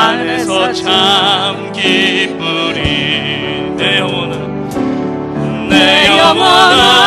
안에서 참 기쁘리 내 오늘 내 영원한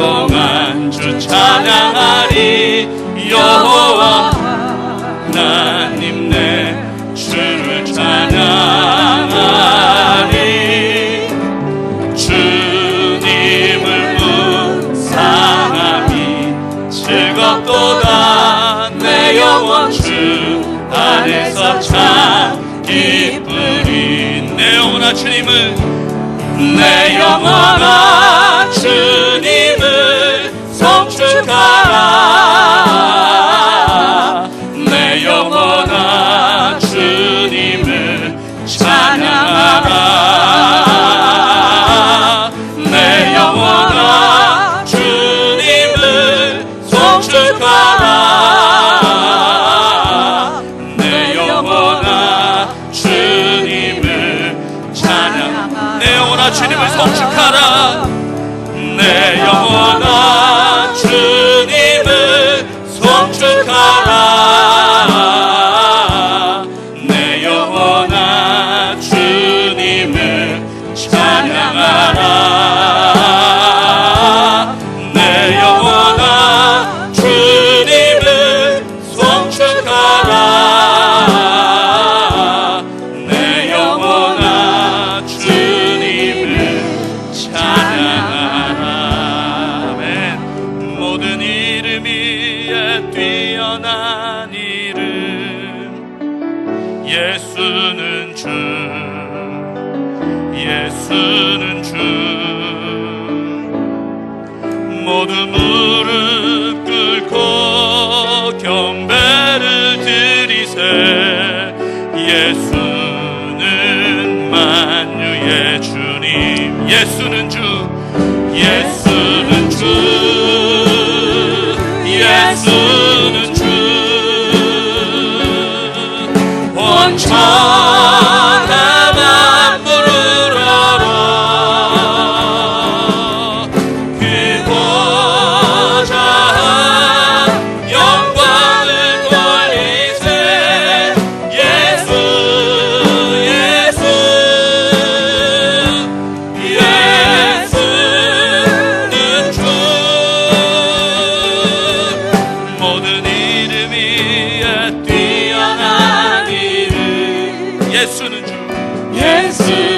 동안 주 찬양하리 여호와 하나님 내 주를 찬양하리. 주님을 묵상함이 즐겁도다. 내 영원 주 안에서 참기쁨이내 영혼아 주님을 내 영원아 경배를 드리세. 예수는 만유의 주님. 예수 모든 이름 위에 뛰어난 이름 예수는 주. 예수.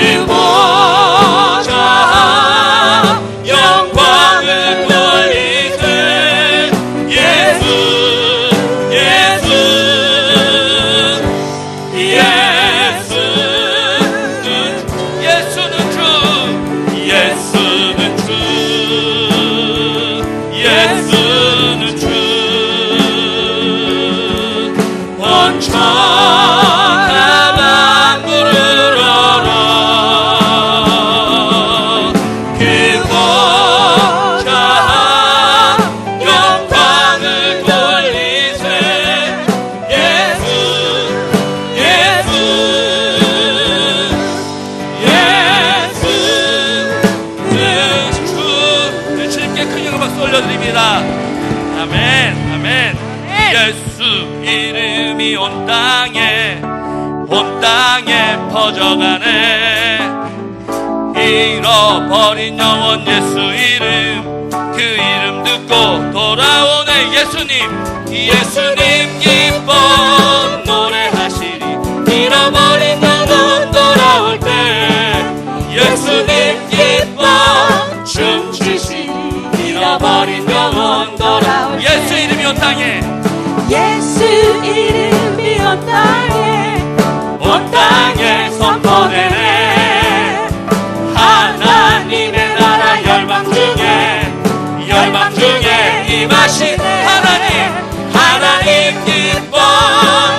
我。 온 땅에 퍼져가네. 잃어버린 영혼 예수 이름 그 이름 듣고 돌아오네. 예수님 예수님 기뻐. 노래하시리. 잃어버린 영혼 돌아올 때 예수님 기뻐. 춤추시리. 잃어버린 영혼 돌아올 때 예수 이름이 온 땅에. 예수 이름이 온 땅에. 온 땅에 선포되네. 하나님의 나라 열방 중에 열방 중에 임하신 하나님 하나님 기뻐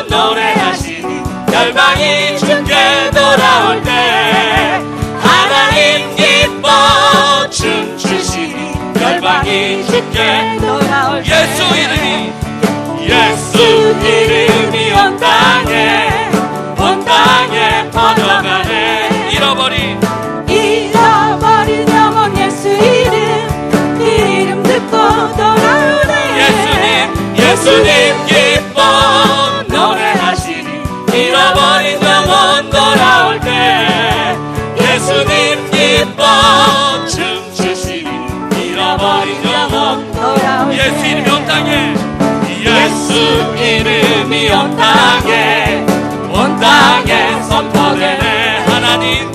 노래하시니 열방이 주께 돌아올 때 하나님 기뻐 춤추시니 열방이 주께 돌아올 때 예수 이름이 예수 이름 예수님 기뻐. 노래하시니 잃어버린 영혼 돌아올 때 예수님 기뻐. 춤추시니 잃어버린 영혼 돌아올 때 예수 이름이 온 땅에. 예수 이름이 온 땅에 온 땅에 선포되네. 하나님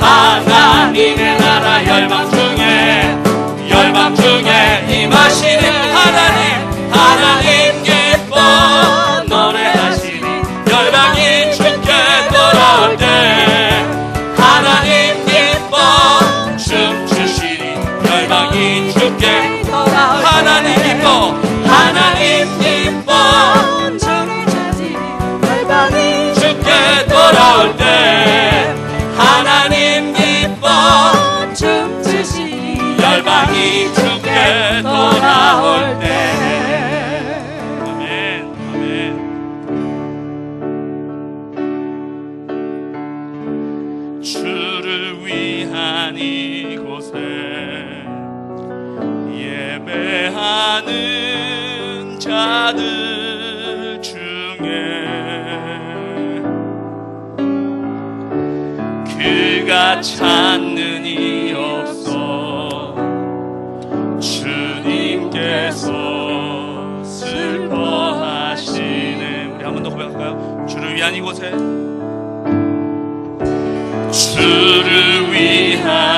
하나님의 나라 열방 찾는 이 없어 주님께서 슬퍼하시네 우리 한 번 더 고백할까요? 주를 위한 이곳에 주를 위한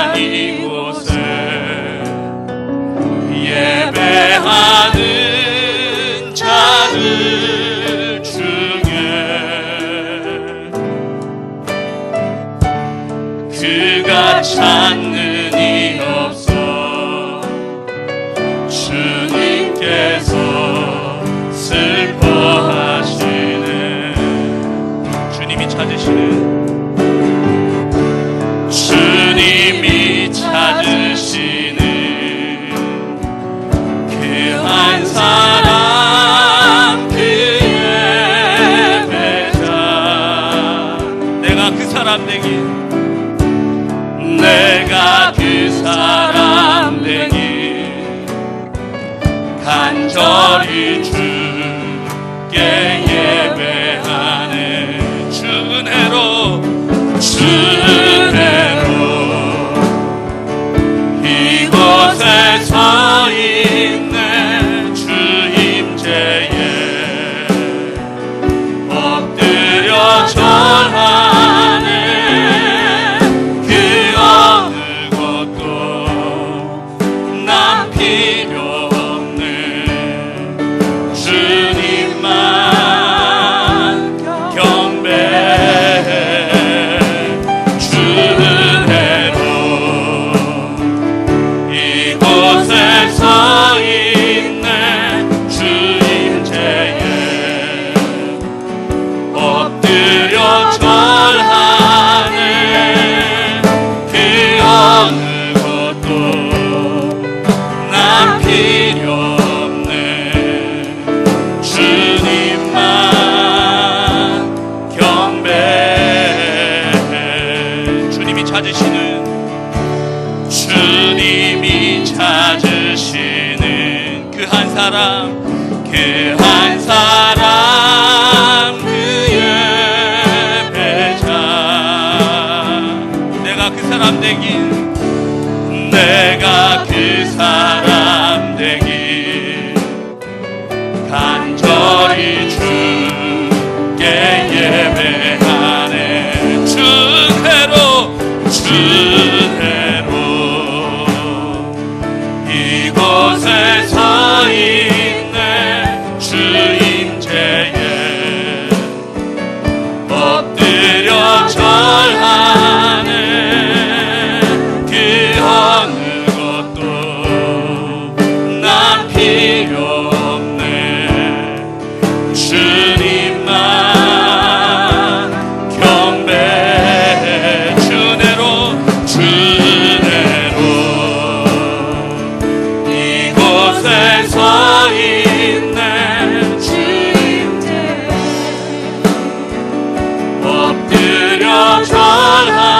내가 사람 그 한 사람 엎드려 절하